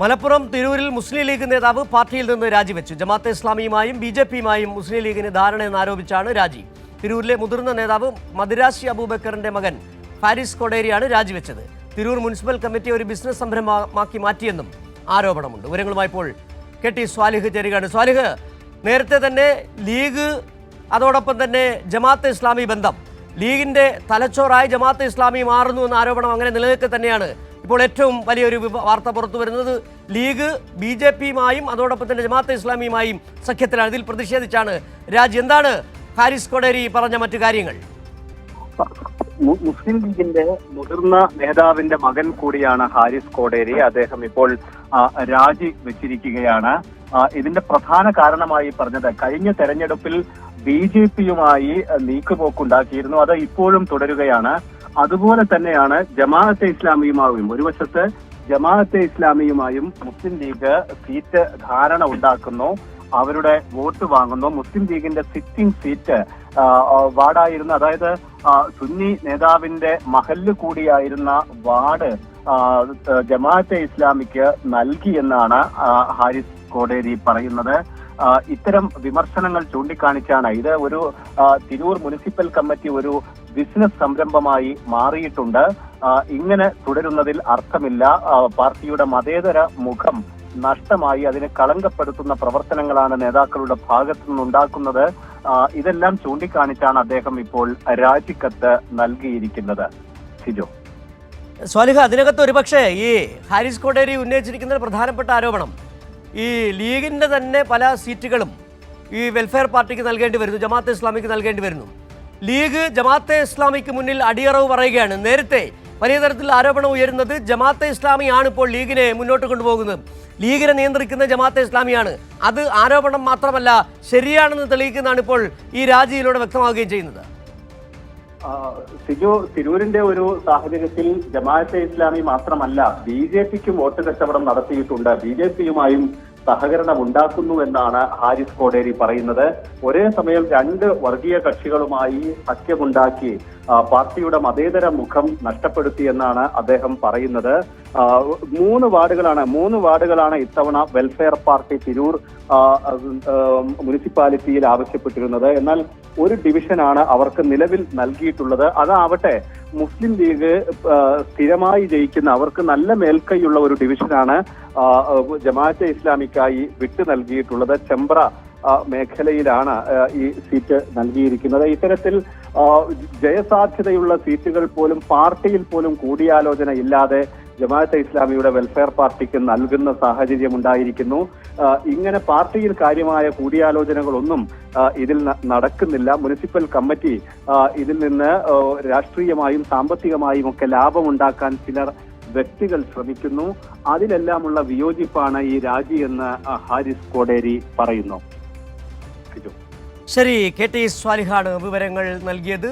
മലപ്പുറം തിരൂരിൽ മുസ്ലിം ലീഗ് നേതാവ് പാർട്ടിയിൽ നിന്ന് രാജിവെച്ചു. ജമാഅത്തെ ഇസ്ലാമിയുമായും ബി ജെ പിയുമായും മുസ്ലിം ലീഗിന് ധാരണയെന്ന് ആരോപിച്ചാണ് രാജി. തിരൂരിലെ മുതിർന്ന നേതാവ് മദിരാശി അബൂബക്കറിന്റെ മകൻ ഫാരിസ് കൊടേരിയാണ് രാജിവെച്ചത്. തിരൂർ മുനിസിപ്പൽ കമ്മിറ്റി ഒരു ബിസിനസ് സംരംഭമാക്കി മാറ്റിയെന്നും ആരോപണമുണ്ട്. വിവരങ്ങളുമായി ഇപ്പോൾ കെ ടി സ്വാലിഹ് ചേരുകയാണ്. സ്വാലിഹ് നേരത്തെ തന്നെ ലീഗ് അതോടൊപ്പം തന്നെ ജമാഅത്തെ ഇസ്ലാമി ബന്ധം. ലീഗിന്റെ തലച്ചോറായി ജമാഅത്തെ ഇസ്ലാമി മാറുന്നു എന്ന ആരോപണം അങ്ങനെ നിലനിൽക്കെ തന്നെയാണ് ഇപ്പോൾ ഏറ്റവും വലിയൊരു വാർത്ത പുറത്തു വരുന്നത് ലീഗ് ബി ജെ പിയുമായും അതോടൊപ്പം തന്നെ ജമാഅത്തെ ഇസ്ലാമിയുമായും സഖ്യത്തിലാണ് ഇതിൽ പ്രതിഷേധിച്ചാണ്. രാജ് എന്താണ് ഹാരിസ് കൊടേരി പറഞ്ഞ മറ്റു കാര്യങ്ങൾ? മുസ്ലിം ലീഗിന്റെ മുതിർന്ന നേതാവിന്റെ മകൻ കൂടിയാണ് ഹാരിസ് കോടേരി അദ്ദേഹം ഇപ്പോൾ രാജി വെച്ചിരിക്കുകയാണ്. ഇതിന്റെ പ്രധാന കാരണമായി പറഞ്ഞത് കഴിഞ്ഞ തെരഞ്ഞെടുപ്പിൽ ബി ജെ പിയുമായി നീക്കുപോക്കുണ്ടാക്കിയിരുന്നു. അത് ഇപ്പോഴും തുടരുകയാണ്. അതുപോലെ തന്നെയാണ് ജമാഅത്തെ ഇസ്ലാമിയുമായും ഒരു വശത്ത് ജമാഅത്തെ ഇസ്ലാമിയുമായും മുസ്ലിം ലീഗ് സീറ്റ് ധാരണ ഉണ്ടാക്കുന്നു അവരുടെ വോട്ട് വാങ്ങുന്നു. മുസ്ലിം ലീഗിന്റെ സിറ്റിംഗ് സീറ്റ് വാർഡായിരുന്ന അതായത് സുന്നി നേതാവിന്റെ മഹല്ല് കൂടിയായിരുന്ന വാർഡ് ജമാഅത്തെ ഇസ്ലാമിക്ക് നൽകി എന്നാണ് ഹാരിസ് കോടേരി പറയുന്നത്. ഇത്തരം വിമർശനങ്ങൾ ചൂണ്ടിക്കാണിച്ചാണ് ഇത് ഒരു തിരൂർ മുനിസിപ്പൽ കമ്മിറ്റി ഒരു ബിസിനസ് സംരംഭമായി മാറിയിട്ടുണ്ട്. ഇങ്ങനെ തുടരുന്നതിൽ അർത്ഥമില്ല. പാർട്ടിയുടെ മതേതര മുഖം നഷ്ടമായി അതിനെ കളങ്കപ്പെടുത്തുന്ന പ്രവർത്തനങ്ങളാണ് നേതാക്കളുടെ ഭാഗത്തു നിന്നുണ്ടാക്കുന്നത്. ഇതെല്ലാം ചൂണ്ടിക്കാണിച്ചാണ് അദ്ദേഹം ഇപ്പോൾ രാജിക്കത്ത് നൽകിയിരിക്കുന്നത്. സിജോ സ്വാലിഹ അതിനകത്ത് ഒരുപക്ഷെ ഈ ഹാരിസ് കോടേരി ഉന്നയിച്ചിരിക്കുന്ന പ്രധാനപ്പെട്ട ആരോപണം ഈ ലീഗിന്റെ തന്നെ പല സീറ്റുകളും ഈ വെൽഫെയർ പാർട്ടിക്ക് നൽകേണ്ടി വരുന്നു ജമാഅത്തെ ഇസ്ലാമിക്ക് നൽകേണ്ടി വരുന്നു. ലീഗ് ജമാഅത്തെ ഇസ്ലാമിക്ക് മുന്നിൽ അടിയറവ് പറയുകയാണ്. നേരത്തെ വലിയ തരത്തിൽ ആരോപണം ഉയരുന്നത് ജമാഅത്തെ ഇസ്ലാമിയാണ് ഇപ്പോൾ ലീഗിനെ മുന്നോട്ട് കൊണ്ടുപോകുന്നത്. ലീഗിനെ നിയന്ത്രിക്കുന്ന ജമാഅത്തെ ഇസ്ലാമിയാണ്. അത് ആരോപണം മാത്രമല്ല ശരിയാണെന്ന് തെളിയിക്കുന്നതാണ് ഇപ്പോൾ ഈ രാജിയിലൂടെ വ്യക്തമാവുകയും ചെയ്യുന്നത്. സിജു തിരൂരിന്റെ ഒരു സാഹചര്യത്തിൽ ജമാഅത്തെ ഇസ്ലാമി മാത്രമല്ല ബി ജെ പിക്കും വോട്ട് കച്ചവടം നടത്തിയിട്ടുണ്ട്. ബി ജെ പിയുമായും സഹകരണം ഉണ്ടാക്കുന്നു എന്നാണ് ഹാരിസ് കോടേരി പറയുന്നത്. ഒരേ സമയം രണ്ട് വർഗീയ കക്ഷികളുമായി സഖ്യമുണ്ടാക്കി പാർട്ടിയുടെ മതേതര മുഖം നഷ്ടപ്പെടുത്തി എന്നാണ് അദ്ദേഹം പറയുന്നത്. മൂന്ന് വാർഡുകളാണ് മൂന്ന് വാർഡുകളാണ് ഇത്തവണ വെൽഫെയർ പാർട്ടി തിരൂർ മുനിസിപ്പാലിറ്റിയിൽ ആവശ്യപ്പെട്ടിരുന്നത്. എന്നാൽ ഒരു ഡിവിഷനാണ് അവർക്ക് നിലവിൽ നൽകിയിട്ടുള്ളത്. അതാവട്ടെ മുസ്ലിം ലീഗ് സ്ഥിരമായി ജയിക്കുന്ന അവർക്ക് നല്ല മേൽക്കൈയുള്ള ഒരു ഡിവിഷനാണ് ജമാഅത്തെ ഇസ്ലാമിക്കായി വിട്ടു നൽകിയിട്ടുള്ളത് ചെമ്പ്ര മേഖലയിലാണ് ഈ സീറ്റ് നൽകിയിരിക്കുന്നത്. ഇത്തരത്തിൽ ജയസാധ്യതയുള്ള സീറ്റുകൾ പോലും പാർട്ടിയിൽ പോലും കൂടിയാലോചന ഇല്ലാതെ ജമാഅത്തെ ഇസ്ലാമിയുടെ വെൽഫെയർ പാർട്ടിക്ക് നൽകുന്ന സാഹചര്യം ഉണ്ടായിരിക്കുന്നു ഇങ്ങനെ പാർട്ടിയിൽ കാര്യമായ കൂടിയാലോചനകളൊന്നും ഇതിൽ നടക്കുന്നില്ല. മുനിസിപ്പൽ കമ്മിറ്റി ഇതിൽ നിന്ന് രാഷ്ട്രീയമായും സാമ്പത്തികമായും ഒക്കെ ലാഭമുണ്ടാക്കാൻ ചിലർ വ്യക്തികൾ ശ്രമിക്കുന്നു. അതിലെല്ലാമുള്ള വിയോജിപ്പാണ് ഈ രാജി എന്ന് ഹാരിസ് കോടേരി പറയുന്നു. ശരി കെ ടി സ്വാലിഹാണ് വിവരങ്ങൾ നൽകിയത്.